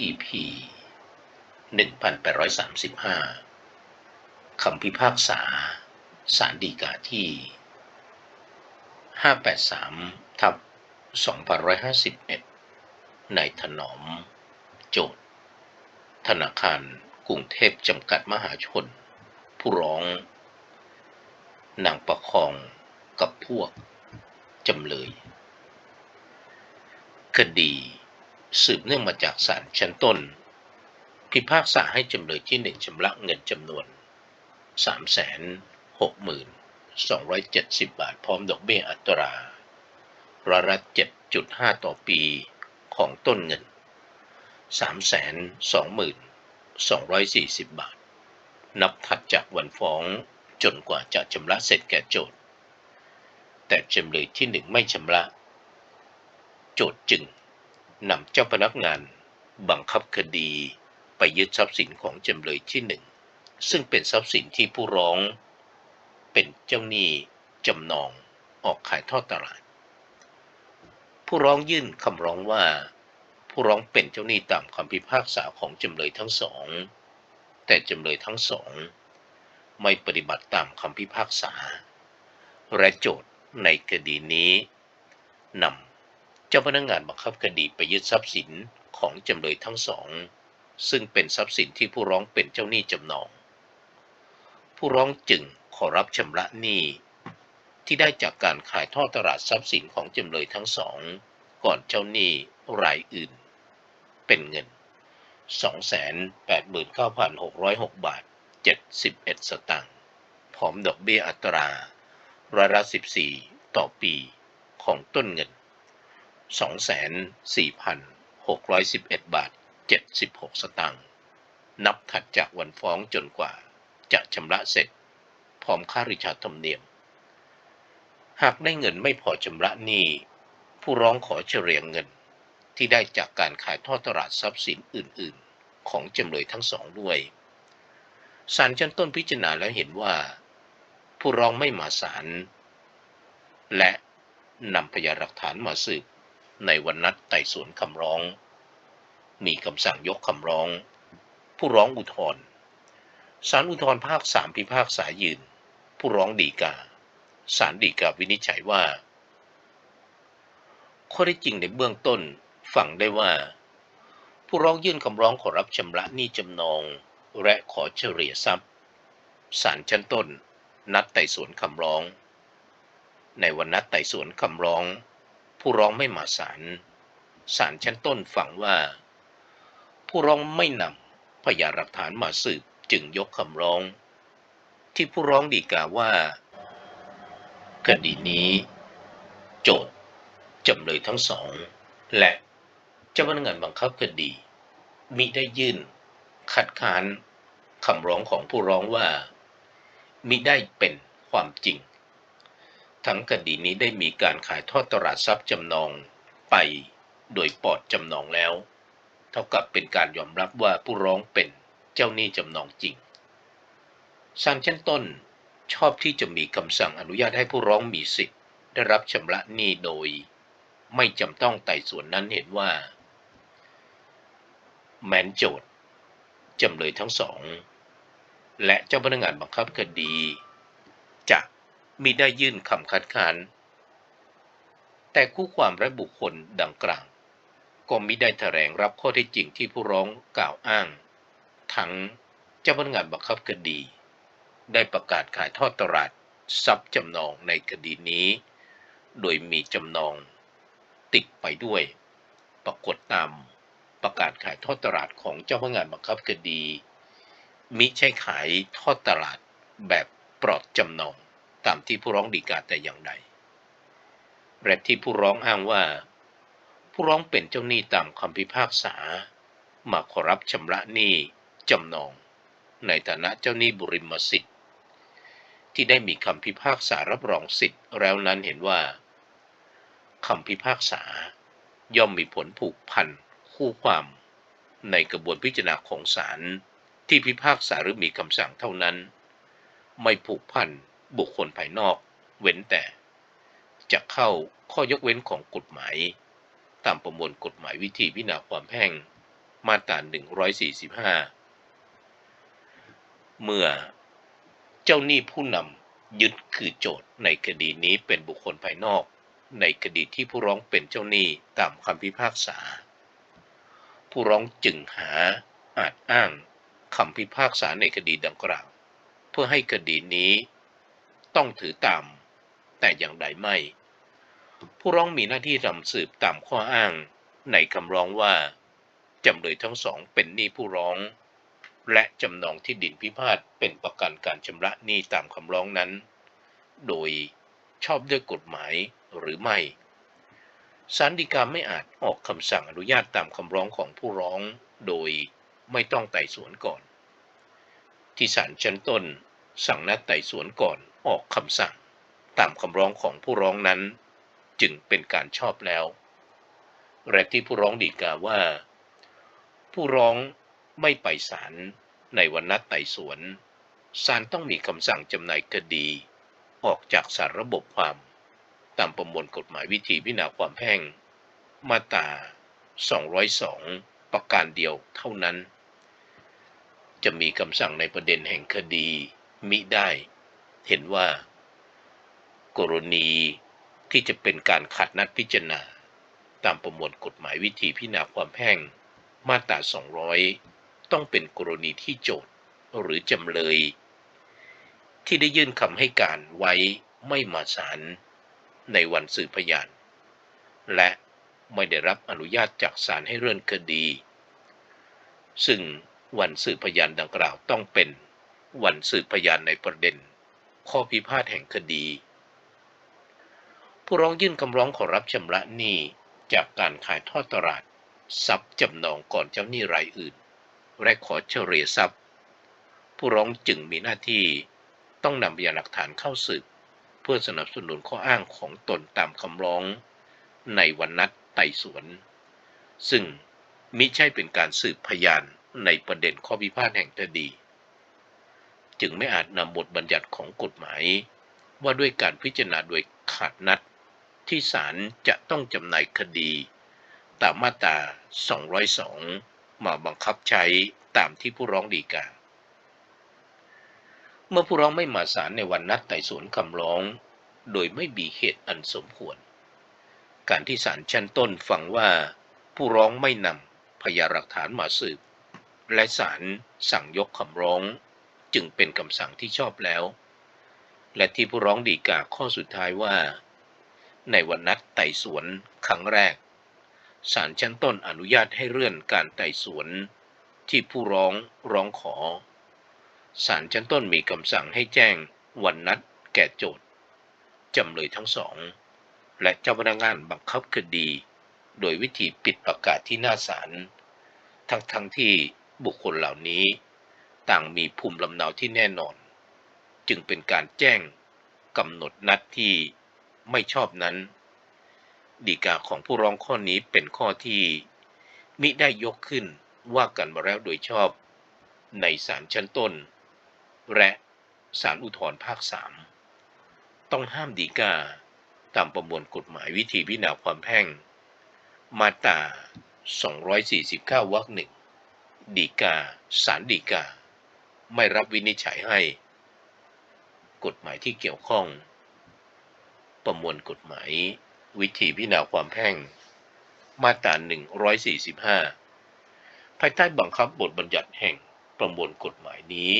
EP 1835 คำพิพากษาสารดีกาที่ 583 ทับ 2551ในถนอม โจทย์ ธนาคารกรุงเทพจำกัดมหาชน ผู้ร้อง นางประคองกับพวก จำเลย คดี สืบเนื่องมาจากศาลชั้นต้น พิพากษาให้จำเลยที่หนึ่งชำระเงินจำนวน 360,270 บาท พร้อมดอกเบี้ยอัตราร้อยละ7.5 ต่อปีของต้นเงิน 320,240 บาท นับถัดจากวันฟ้องจนกว่าจะชำระเสร็จแก่โจทย์ แต่จำเลยที่หนึ่งไม่ชำระ โจทย์จึง นำเจ้าพนักงานบังคับคดีไปยึดทรัพย์สินของจำเลยที่หนึ่งซึ่งเป็นทรัพย์สินที่ผู้ร้อง เป็นเจ้าหนี้จำนองออกขายทอดตลาด ผู้ร้องยื่นคำร้องว่า ผู้ร้องเป็นเจ้าหนี้ตามคำพิพากษาของจำเลยทั้งสอง แต่จำเลยทั้งสอง ไม่ปฏิบัติตามคำพิพากษา และโจทย์ในคดีนี้นำ จ้าพนักงานบังคับคดีไปยึดทรัพย์สินของจำเลยทั้งสอง ซึ่งเป็นทรัพย์สินที่ผู้ร้องเป็นเจ้าหนี้จำนอง ผู้ร้องจึงขอรับชำระหนี้ที่ได้จากการขายทอดตลาดทรัพย์สินของจำเลยทั้งสอง ก่อนเจ้าหนี้รายอื่น เป็นเงิน 289,606 บาท 71 สตางค์พร้อมดอกเบี้ยอัตราร้อยละ14 ต่อปีของต้นเงิน 24,611 บาท 76 สตางค์ นับถัดจากวันฟ้องจนกว่า จะชำระเสร็จ พร้อมค่าริชาธรรมเนียม หากได้เงินไม่พอชำระหนี้ ผู้ร้องขอเฉลี่ยเงิน ที่ได้จากการขายทอดตลาดทรัพย์สินอื่น ๆ ของจำเลยทั้งสองด้วยศาลชั้นต้นพิจารณาแล้วเห็นว่า ผู้ร้องไม่มาศาลและนำพยานหลักฐานมาสืบ ในวันนัดไต่สวนคำร้อง มีคำสั่งยกคำร้อง ผู้ร้องอุทธรณ์ศาลอุทธรณ์ภาคสามพิพากษายืน ผู้ร้องดีกาศาลดีกาวินิจฉัยว่า ข้อได้จริงในเบื้องต้นฟังได้ว่า ผู้ร้องยื่นคำร้องขอรับชำระหนี้จำนอง และขอเฉลี่ยทรัพย์ศาลชั้นต้น นัดไต่สวนคำร้อง ในวันนัดไต่สวนคำร้อง ผู้ร้องไม่มาศาลศาลชั้นต้นฟังว่า ผู้ร้องไม่นำพยานหลักฐานมาสืบจึงยกคำร้อง ที่ผู้ร้องดีกาว่า คดีนี้ โจทย์จำเลยทั้งสอง และเจ้าพนักงานบังคับคดีมิได้ยื่น คัดค้านคำร้องของผู้ร้องว่ามิได้เป็นความจริง ทั้งคดีนี้ได้มีการขายทอดตลาดทรัพย์จำนองไปโดยปอดจำนองแล้ว เท่ากับเป็นการยอมรับว่าผู้ร้องเป็นเจ้าหนี้จำนองจริงศาลชั้นต้นชอบที่จะมีคำสั่งอนุญาตให้ผู้ร้องมีสิทธิ์ ได้รับชำระหนี้โดย ไม่จำต้องไต่สวนนั้นเห็นว่า แมนโจทย์จำเลยทั้งสอง และเจ้าพนักงานบังคับคดีจะ มีได้ยื่นคำคัดค้าน แต่คู่ความและบุคคลดังกล่าวก็มิได้แถลงรับข้อเท็จจริงที่ผู้ร้องกล่าวอ้าง ทั้งเจ้าพนักงานบังคับคดี ได้ประกาศขายทอดตลาดทรัพย์จำนองในคดีนี้ โดยมีจำนอง ติดไปด้วย ปรากฏตามประกาศขายทอดตลาดของเจ้าพนักงานบังคับคดี มิใช่ขายทอดตลาดแบบปลอดจำนอง ตามที่ผู้ร้องดีกาแต่อย่างใดและที่ผู้ร้องอ้างว่า ผู้ร้องเป็นเจ้าหนี้ตามคำพิพากษา มาขอรับชำระหนี้จำนอง ในฐานะเจ้าหนี้บุริมสิทธิ์ ที่ได้มีคำพิพากษารับรองสิทธิ์แล้วนั้นเห็นว่าคำพิพากษา ย่อมมีผลผูกพันคู่ความ ในกระบวนพิจารณาของศาลที่พิพากษาหรือมีคำสั่งเท่านั้น ไม่ผูกพัน บุคคลภายนอก เว้นแต่ จะเข้าข้อยกเว้นของกฎหมาย ตามประมวลกฎหมายวิธีพิจารณาความแพ่งมาตรา 145 เมื่อเจ้าหนี้ผู้นำยึดคือโจทย์ในคดีนี้เป็นบุคคลภายนอก ในคดีที่ผู้ร้องเป็นเจ้าหนี้ตามคำพิพากษา ผู้ร้องจึงหาอาจอ้างคำพิพากษาในคดีดังกล่าว เพื่อให้คดีนี้ ต้องถือตาม แต่อย่างใดไม่ ผู้ร้องมีหน้าที่นำสืบตามข้ออ้างในคำร้องว่า จำเลยทั้งสองเป็นหนี้ผู้ร้อง และจำนองที่ดินพิพาทเป็นประกันการชำระหนี้ตามคำร้องนั้น โดยชอบด้วยกฎหมายหรือไม่ศาลฎีกาไม่อาจออกคำสั่งอนุญาตตามคำร้องของผู้ร้องโดยไม่ต้องไต่สวนก่อน ที่ศาลชั้นต้นสั่งนัดไต่สวนก่อน ออกคำสั่งตามคำร้องของผู้ร้องนั้น จึงเป็นการชอบแล้วและที่ผู้ร้องดีกาว่า ผู้ร้องไม่ไปศาลในวันนัดไต่สวนศาลต้องมีคำสั่งจำหน่ายคดี ออกจากสารระบบความ ตามประมวลกฎหมายวิธีพิจารณาความแพ่ง มาตรา 202 ประการเดียวเท่านั้น จะมีคำสั่งในประเด็นแห่งคดีมิได้ เห็นว่ากรณีที่จะเป็นการขัดนัดพิจารณา ตามประมวลกฎหมายวิธีพิจารณาความแพ่งมาตรา 200 ต้องเป็นกรณีที่โจทย์หรือจำเลย ที่ได้ยื่นคำให้การไว้ไม่มาศาลในวันสืบพยาน และไม่ได้รับอนุญาตจากศาลให้เลื่อนคดี ซึ่งวันสืบพยานดังกล่าวต้องเป็นวันสืบพยานในประเด็น ข้อพิพาทแห่งคดี ผู้ร้องยื่นคำร้องขอรับชำระหนี้จากการขายทอดตลาด ทรัพย์จำนองก่อนเจ้าหนี้รายอื่น และขอเฉลี่ยทรัพย์ ผู้ร้องจึงมีหน้าที่ต้องนำพยานหลักฐานเข้าสืบเพื่อสนับสนุนข้ออ้างของตนตามคำร้อง ในวันนัดไต่สวน ซึ่งมิใช่เป็นการสืบพยานในประเด็นข้อพิพาทแห่งคดี จึงไม่อาจนำบทบัญญัติของกฎหมาย ว่าด้วยการพิจารณาโดยขาดนัด ที่ศาลจะต้องจำหน่ายคดี ตามมาตรา 202 มาบังคับใช้ตามที่ผู้ร้องดีกา เมื่อผู้ร้องไม่มาศาลในวันนัดไต่สวนคำร้อง โดยไม่มีเหตุอันสมควร การที่ศาลชั้นต้นฟังว่าผู้ร้องไม่นำพยานหลักฐานมาสืบ และศาลสั่งยกคำร้อง จึงเป็นคำสั่งที่ชอบแล้ว และที่ผู้ร้องดีกาข้อสุดท้ายว่า ในวันนัดไต่สวนครั้งแรกศาลชั้นต้นอนุญาตให้เลื่อนการไต่สวน ที่ผู้ร้องร้องขอศาลชั้นต้นมีคำสั่งให้แจ้งวันนัดแก่โจทย์จำเลยทั้งสอง และเจ้าพนักงานบังคับคดี โดยวิธีปิดประกาศที่หน้าศาลทั้งทั้งที่บุคคลเหล่านี้ ต่างมีภูมิลำเนาที่แน่นอน จึงเป็นการแจ้งกำหนดนัดที่ไม่ชอบนั้น ดีกาของผู้ร้องข้อนี้เป็นข้อที่มิได้ยกขึ้นว่ากันมาแล้วโดยชอบในศาลชั้นต้น และศาลอุทธรภาคสามต้องห้ามดีกาตามประมวลกฎหมายวิธีพิจารณาความแพ่ง มาตรา249วรรคหนึ่งดีกาศาลดีกา ไม่รับวินิจฉัยให้ กฎหมายที่เกี่ยวข้อง ประมวลกฎหมาย วิธีพิจารณาความแพ่ง มาตรา 145 ภายใต้บังคับบทบัญญัติแห่งประมวลกฎหมายนี้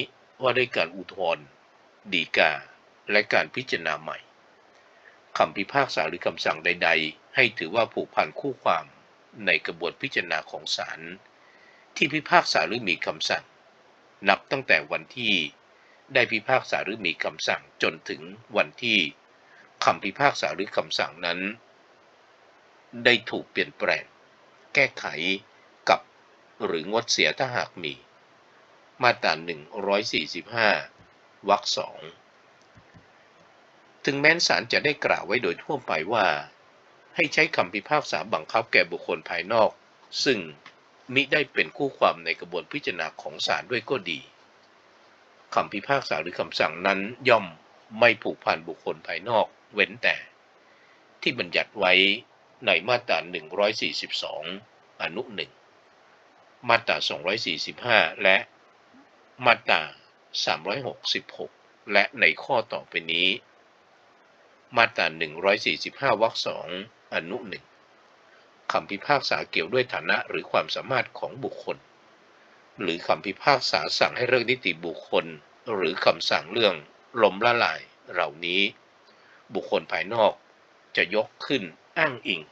ว่าด้วยการอุทธรณ์ดีกา และการพิจารณาใหม่คำพิพากษาหรือคำสั่งใด ๆ ให้ถือว่าผูกพันคู่ความในกระบวนพิจารณาของศาลที่พิพากษาหรือมีคำสั่ง นับตั้งแต่วันที่ได้พิพากษาหรือมีคำสั่งจนถึงวันที่คำพิพากษาหรือคำสั่งนั้น ได้ถูกเปลี่ยนแปลง แก้ไขกับหรืองดเสียถ้าหากมี มาตรา 145 วรรคสองถึงแม้นศาลจะได้กล่าวไว้โดยทั่วไปว่า ให้ใช้คำพิพากษาบังคับแก่บุคคลภายนอก ซึ่ง มิได้เป็นคู่ความในกระบวนพิจารณาของศาลด้วยก็ดีคำพิพากษาหรือคำสั่งนั้นย่อมไม่ผูกพันบุคคลภายนอกเว้นแต่ ที่บัญญัติไว้ในมาตรา 142 อนุหนึ่งมาตรา 245 และมาตรา 366 และในข้อต่อไปนี้ มาตรา 145 วรรคสอนุหนึ่ง คำพิพากษาเกี่ยวด้วยฐานะหรือความสามารถของบุคคล หรือคำพิพากษาสั่งให้เลิกนิติบุคคล หรือคำสั่งเรื่องล้มละลายเหล่านี้ บุคคลภายนอกจะยกขึ้นอ้างอิง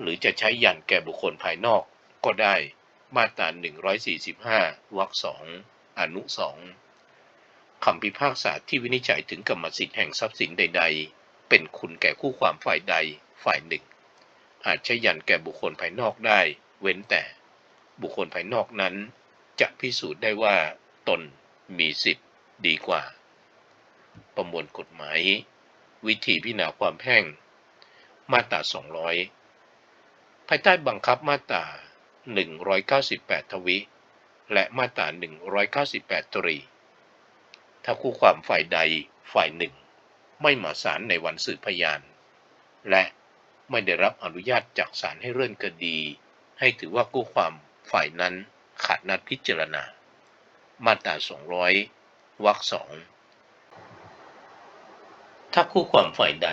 หรือจะใช้ยันแก่บุคคลภายนอกก็ได้มาตรา 145 วรรคสองอนุสองคำพิพากษาที่วินิจฉัยถึงกรรมสิทธิ์แห่งทรัพย์สินใด ๆ เป็นคุณแก่คู่ความฝ่ายใดฝ่ายหนึ่ง อาจใช้ยันแก่บุคคลภายนอกได้ เว้นแต่ บุคคลภายนอกนั้น จะพิสูจน์ได้ว่า ตนมีสิทธิ์ดีกว่า ประมวลกฎหมาย วิธีพิจารณาความแพ่ง มาตรา 200 ภายใต้บังคับมาตรา 198 ทวิ และมาตรา 198 ตรี ถ้าคู่ความฝ่ายใดฝ่ายหนึ่ง ไม่มาศาลในวันสืบพยาน และ ไม่ได้รับอนุญาตจากศาลให้เลื่อนคดี ให้ถือว่าคู่ความฝ่ายนั้นขาดนัดพิจารณา มาตรา 200 วรรคสอง ถ้าคู่ความฝ่ายใด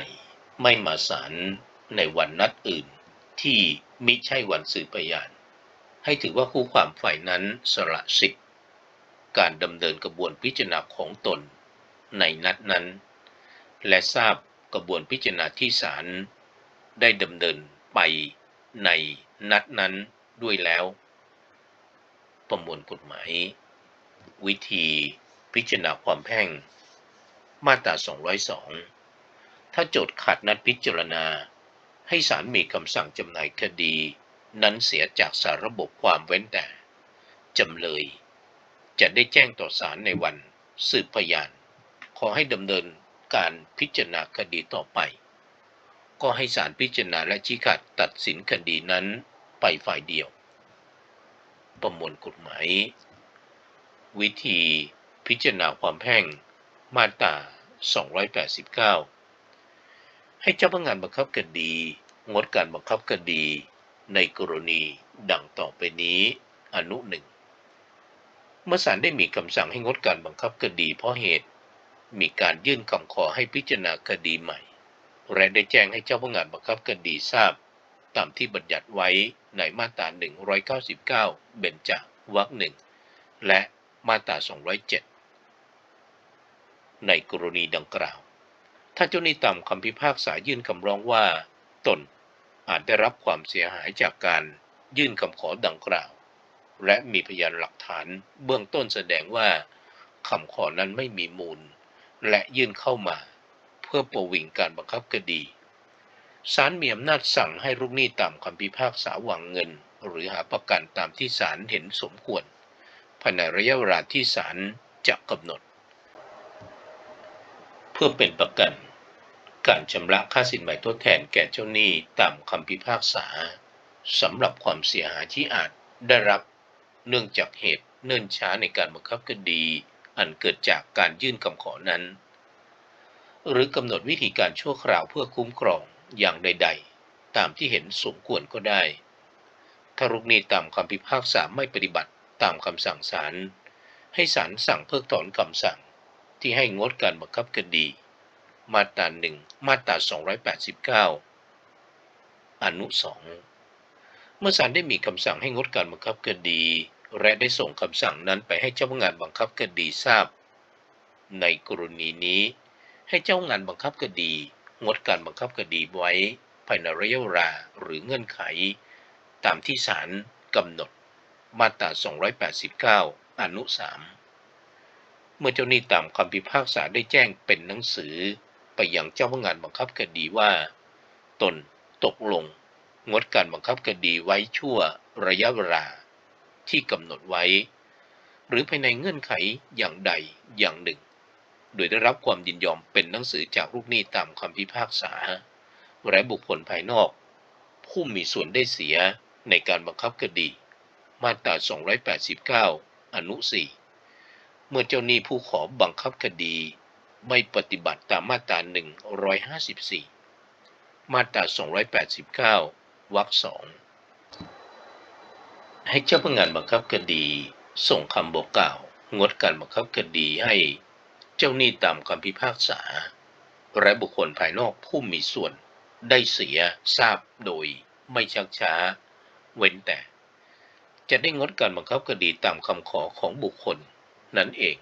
ไม่มาศาลในวันนัดอื่นที่มิใช่วันสืบพยาน ให้ถือว่าคู่ความฝ่ายนั้นสละสิทธิ์ การดำเนินกระบวนพิจารณาของตนในนัดนั้น และทราบกระบวนพิจารณาที่ศาล ได้ดำเนินไปในนัดนั้นด้วยแล้ว ประมวลกฎหมาย วิธีพิจารณาความแพ่ง มาตรา 202 ถ้าโจทย์ขาดนัดพิจารณา ให้ศาลมีคำสั่งจำหน่ายคดี นั้นเสียจากสารระบบความเว้นแต่จำเลย จะได้แจ้งต่อศาลในวันสืบพยาน ขอให้ดำเนินการพิจารณาคดีต่อไป ก็ให้ศาลพิจารณาและชี้ขาดตัดสินคดีนั้นไปฝ่ายเดียว ประมวลกฎหมาย วิธีพิจารณาความแพ่งมาตรา 289 ให้เจ้าพนักงานบังคับคดี งดการบังคับคดี ในกรณีดังต่อไปนี้ อนุหนึ่ง เมื่อศาลได้มีคำสั่งให้งดการบังคับคดีเพราะเหตุ มีการยื่นคำขอให้พิจารณาคดีใหม่ และได้แจ้งให้เจ้าพนักงานบังคับคดีทราบ ตามที่บัญญัติไว้ในมาตรา 199 เบญจวรรคหนึ่งและมาตรา 207 ในกรณีดังกล่าว ถ้าเจ้าหนี้ตามคำพิพากษายื่นคำร้องว่า ตนอาจได้รับความเสียหายจากการยื่นคำขอดังกล่าว และมีพยานหลักฐานเบื้องต้นแสดงว่าคำขอนั้นไม่มีมูล และยื่นเข้ามา พื่อประวิงการบังคับคดีศาลมีอำนาจสั่งให้ลูกหนี้ตามคำพิพากษาวางเงิน หรือหาประกันตามที่ศาลเห็นสมควรภายในระยะเวลาที่ศาลจะกำหนด เพื่อเป็นประกัน การชำระค่าสินไหม่ทดแทนแก่เจ้าหนี้ตามคำพิพากษาสำหรับความเสียหายที่อาจได้รับเนื่องจากเหตุเนื่นช้าในการบังคับคดี อันเกิดจากการยื่นคำขอนั้น หรือกำหนดวิธีการชั่วคราวเพื่อคุ้มครองอย่างใด ๆ ตามที่เห็นสมควรก็ได้ ถ้าลูกหนี้ตามคำพิพากษาไม่ปฏิบัติตามคำสั่งศาลให้ศาลสั่งเพิกถอนคำสั่ง ที่ให้งดการบังคับคดี มาตราหนึ่งมาตรา289 อนุสองเมื่อศาลได้มีคำสั่งให้งดการบังคับคดี และได้ส่งคำสั่งนั้นไปให้เจ้าพนักงานบังคับคดีทราบ ในกรณีนี้ ให้เจ้าพนักงานบังคับคดี งดการบังคับคดีไว้ภายในระยะเวลาหรือเงื่อนไข ตามที่ศาลกำหนด มาตรา 289 อนุ 3 เมื่อเจ้าหนี้ตามคำพิพากษาได้แจ้งเป็นหนังสือ ไปยังเจ้าพนักงานบังคับคดีว่า ตนตกลง งดการบังคับคดีไว้ชั่วระยะเวลาที่กำหนดไว้ หรือภายในเงื่อนไขอย่างใดอย่างหนึ่ง โดยได้รับความยินยอมเป็นหนังสือจากลูกหนี้ตามคำพิพากษาและบุคคลภายนอก ผู้มีส่วนได้เสียในการบังคับคดี มาตรา 289 อนุ 4 เมื่อเจ้าหนี้ผู้ขอบังคับคดี ไม่ปฏิบัติตามมาตรา 154 มาตรา 289 วรรคสองให้เจ้าพนักงานบังคับคดี ส่งคำบอกกล่าว งดการบังคับคดีให้ เจ้าหนี้ตามคำพิพากษา และบุคคลภายนอกผู้มีส่วนได้เสียทราบโดยไม่ชักช้า เว้นแต่ จะได้งดการบังคับคดีตามคำขอของบุคคลนั่นเอง